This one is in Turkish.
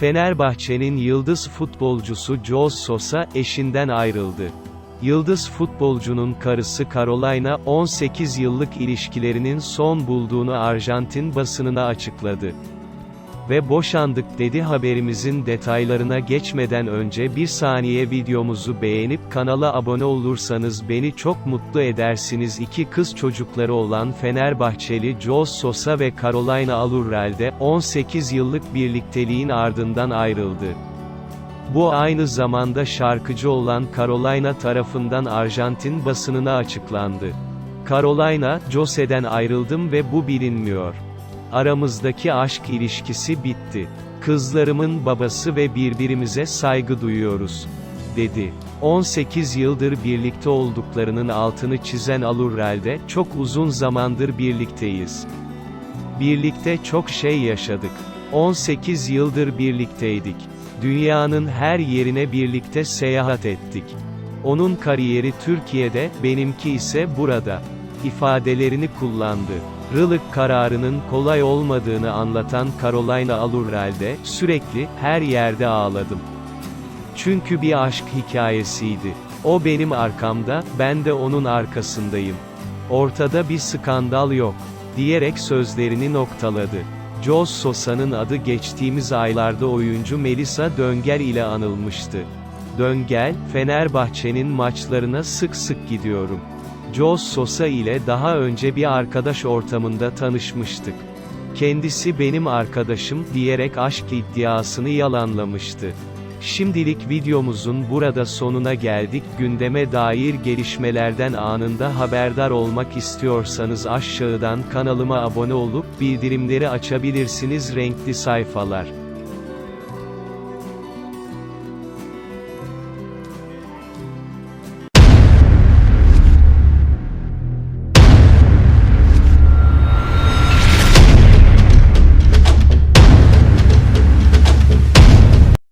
Fenerbahçe'nin yıldız futbolcusu Jos Sosa, eşinden ayrıldı. Yıldız futbolcunun karısı Carolina, 18 yıllık ilişkilerinin son bulduğunu Arjantin basınına açıkladı. Ve boşandık dedi haberimizin detaylarına geçmeden önce bir saniye videomuzu beğenip kanala abone olursanız beni çok mutlu edersiniz. İki kız çocukları olan Fenerbahçeli Jos Sosa ve Carolina Alurrel'de 18 yıllık birlikteliğin ardından ayrıldı. Bu aynı zamanda şarkıcı olan Carolina tarafından Arjantin basınına açıklandı. Carolina, Jose'den ayrıldım ve bu bilinmiyor. Aramızdaki aşk ilişkisi bitti. Kızlarımın babası ve birbirimize saygı duyuyoruz. dedi. 18 yıldır birlikte olduklarının altını çizen Alurrel'de, çok uzun zamandır birlikteyiz. Birlikte çok şey yaşadık. 18 yıldır birlikteydik. Dünyanın her yerine birlikte seyahat ettik. Onun kariyeri Türkiye'de, benimki ise burada. ifadelerini kullandı. Rılık kararının kolay olmadığını anlatan Carolina Alurrel'de, sürekli, her yerde ağladım. Çünkü bir aşk hikayesiydi. O benim arkamda, ben de onun arkasındayım. Ortada bir skandal yok, diyerek sözlerini noktaladı. Jos Sosa'nın adı geçtiğimiz aylarda oyuncu Melisa Döngel ile anılmıştı. Döngel, Fenerbahçe'nin maçlarına sık sık gidiyorum. Jos Sosa ile daha önce bir arkadaş ortamında tanışmıştık. Kendisi benim arkadaşım diyerek aşk iddiasını yalanlamıştı. Şimdilik videomuzun burada sonuna geldik. Gündeme dair gelişmelerden anında haberdar olmak istiyorsanız aşağıdan kanalıma abone olup bildirimleri açabilirsiniz renkli sayfalar.